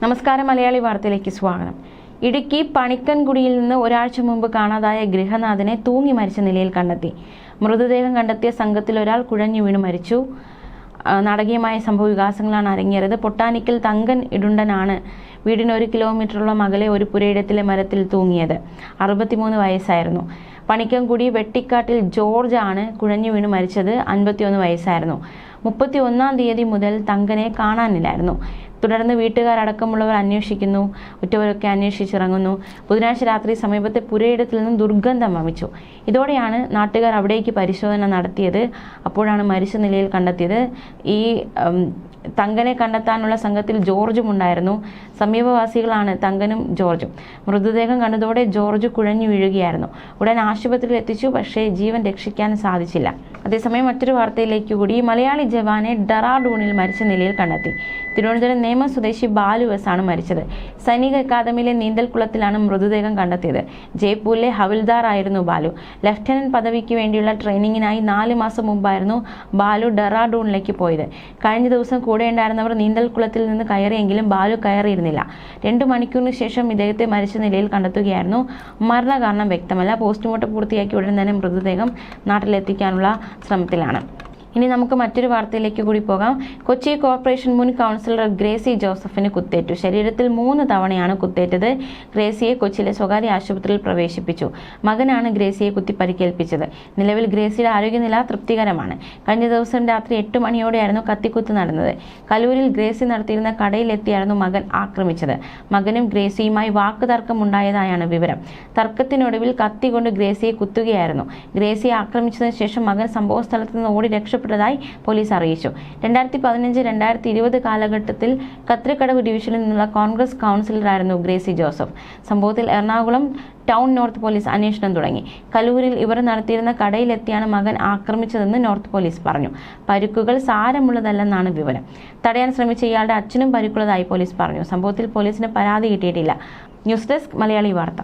നമസ്കാരം മലയാളി വാർത്തയിലേക്ക് സ്വാഗതം. ഇടുക്കി പണിക്കൻകുടിയിൽ നിന്ന് ഒരാഴ്ച മുമ്പ് കാണാതായ ഗൃഹനാഥനെ തൂങ്ങി മരിച്ച നിലയിൽ കണ്ടെത്തി. മൃതദേഹം കണ്ടെത്തിയ സംഘത്തിൽ ഒരാൾ കുഴഞ്ഞു വീണു മരിച്ചു. നാടകീയമായ സംഭവ വികാസങ്ങളാണ് അരങ്ങേറിയത്. പൊട്ടാനിക്കൽ തങ്കൻ ഇടുണ്ടനാണ് വീടിന് ഒരു കിലോമീറ്ററോളം അകലെ ഒരു പുരയിടത്തിലെ മരത്തിൽ തൂങ്ങിയത്. അറുപത്തിമൂന്ന് വയസ്സായിരുന്നു. പണിക്കൻകുടി വെട്ടിക്കാട്ടിൽ ജോർജ് ആണ് കുഴഞ്ഞു വീണു മരിച്ചത്. അൻപത്തിയൊന്ന് വയസ്സായിരുന്നു. മുപ്പത്തി ഒന്നാം തീയതി മുതൽ തങ്കനെ കാണാനില്ലായിരുന്നു. തുടർന്ന് വീട്ടുകാരടക്കമുള്ളവർ അന്വേഷിക്കുന്നു ഉറ്റവരൊക്കെ അന്വേഷിച്ചിറങ്ങുന്നു. ബുധനാഴ്ച രാത്രി സമീപത്തെ പുരയിടത്തിൽ നിന്നും ദുർഗന്ധം വമിച്ചു. ഇതോടെയാണ് നാട്ടുകാർ അവിടേക്ക് പരിശോധന നടത്തിയത്. അപ്പോഴാണ് മരിച്ച നിലയിൽ കണ്ടെത്തിയത്. ഈ തങ്കനെ കണ്ടെത്താനുള്ള സംഘത്തിൽ ജോർജും ഉണ്ടായിരുന്നു. സമീപവാസികളാണ് തങ്കനും ജോർജും. മൃതദേഹം കണ്ടതോടെ ജോർജ് കുഴഞ്ഞു വീഴുകയായിരുന്നു. ഉടൻ ആശുപത്രിയിൽ എത്തിച്ചു പക്ഷേ ജീവൻ രക്ഷിക്കാൻ സാധിച്ചില്ല. അതേസമയം മറ്റൊരു വാർത്തയിലേക്ക് കൂടി. മലയാളി ജവാനെ ഡറാഡൂണിൽ മരിച്ച നിലയിൽ കണ്ടെത്തി. തിരുവനന്തപുരം നേമ സ്വദേശി ബാലു എസ് ആണ് മരിച്ചത്. സൈനിക അക്കാദമിയിലെ നീന്തൽക്കുളത്തിലാണ് മൃതദേഹം കണ്ടെത്തിയത്. ജയ്പൂരിലെ ഹവിൽദാർ ആയിരുന്നു ബാലു. ലഫ്റ്റനന്റ് പദവിക്ക് വേണ്ടിയുള്ള ട്രെയിനിങ്ങിനായി നാല് മാസം മുമ്പായിരുന്നു ബാലു ഡറാഡൂണിലേക്ക് പോയത്. കഴിഞ്ഞ ദിവസം കൂടെ ഉണ്ടായിരുന്നവർ നീന്തൽക്കുളത്തിൽ നിന്ന് കയറിയെങ്കിലും ബാലു കയറിയിരുന്നില്ല. രണ്ടു മണിക്കൂറിന് ശേഷം ഇദ്ദേഹത്തെ മരിച്ച നിലയിൽ കണ്ടെത്തുകയായിരുന്നു. മരണകാരണം വ്യക്തമല്ല. പോസ്റ്റ്മോർട്ടം പൂർത്തിയാക്കി ഉടൻ തന്നെ മൃതദേഹം നാട്ടിലെത്തിക്കാനുള്ള ശ്രമത്തിലാണ് ഇനി നമുക്ക് മറ്റൊരു വാർത്തയിലേക്ക് കൂടി പോകാം. കൊച്ചി കോർപ്പറേഷൻ മുൻ കൗൺസിലർ ഗ്രേസി ജോസഫിന് കുത്തേറ്റു. ശരീരത്തിൽ മൂന്ന് തവണയാണ് കുത്തേറ്റത്. ഗ്രേസിയെ കൊച്ചിയിലെ സ്വകാര്യ ആശുപത്രിയിൽ പ്രവേശിപ്പിച്ചു. മകനാണ് ഗ്രേസിയെ കുത്തി പരിക്കേൽപ്പിച്ചത് നിലവിൽ ഗ്രേസിയുടെ ആരോഗ്യനില തൃപ്തികരമാണ്. കഴിഞ്ഞ ദിവസം രാത്രി എട്ട് മണിയോടെയായിരുന്നു കത്തിക്കുത്ത് നടന്നത്. കലൂരിൽ ഗ്രേസി നടത്തിയിരുന്ന കടയിലെത്തിയായിരുന്നു മകൻ ആക്രമിച്ചത്. മകനും ഗ്രേസിയുമായി വാക്കുതർക്കം ഉണ്ടായതായാണ് വിവരം. തർക്കത്തിനൊടുവിൽ കത്തി കൊണ്ട് ഗ്രേസിയെ കുത്തുകയായിരുന്നു. ഗ്രേസിയെ ആക്രമിച്ചതിന് ശേഷം മകൻ സംഭവ സ്ഥലത്ത് നിന്ന് ഓടി രക്ഷപ്പെട്ടതായി പോലീസ് അറിയിച്ചു. രണ്ടായിരത്തി പതിനഞ്ച് രണ്ടായിരത്തി ഇരുപത് കാലഘട്ടത്തിൽ കത്രിക്കടവ് ഡിവിഷനിൽ നിന്നുള്ള കോൺഗ്രസ് കൗൺസിലറായിരുന്നു ഗ്രേസി ജോസഫ്. സംഭവത്തിൽ എറണാകുളം ടൗൺ നോർത്ത് പോലീസ് അന്വേഷണം തുടങ്ങി. കലൂരിൽ ഇവർ നടത്തിയിരുന്ന കടയിലെത്തിയാണ് മകൻ ആക്രമിച്ചതെന്ന് നോർത്ത് പോലീസ് പറഞ്ഞു. പരുക്കുകൾ സാരമുള്ളതല്ലെന്നാണ് വിവരം. തടയാൻ ശ്രമിച്ച ഇയാളുടെ അച്ഛനും പരുക്കുള്ളതായി പോലീസ് പറഞ്ഞു. സംഭവത്തിൽ പോലീസിന് പരാതി കിട്ടിയിട്ടില്ല. ന്യൂസ് ഡെസ്ക് മലയാളി വാർത്ത.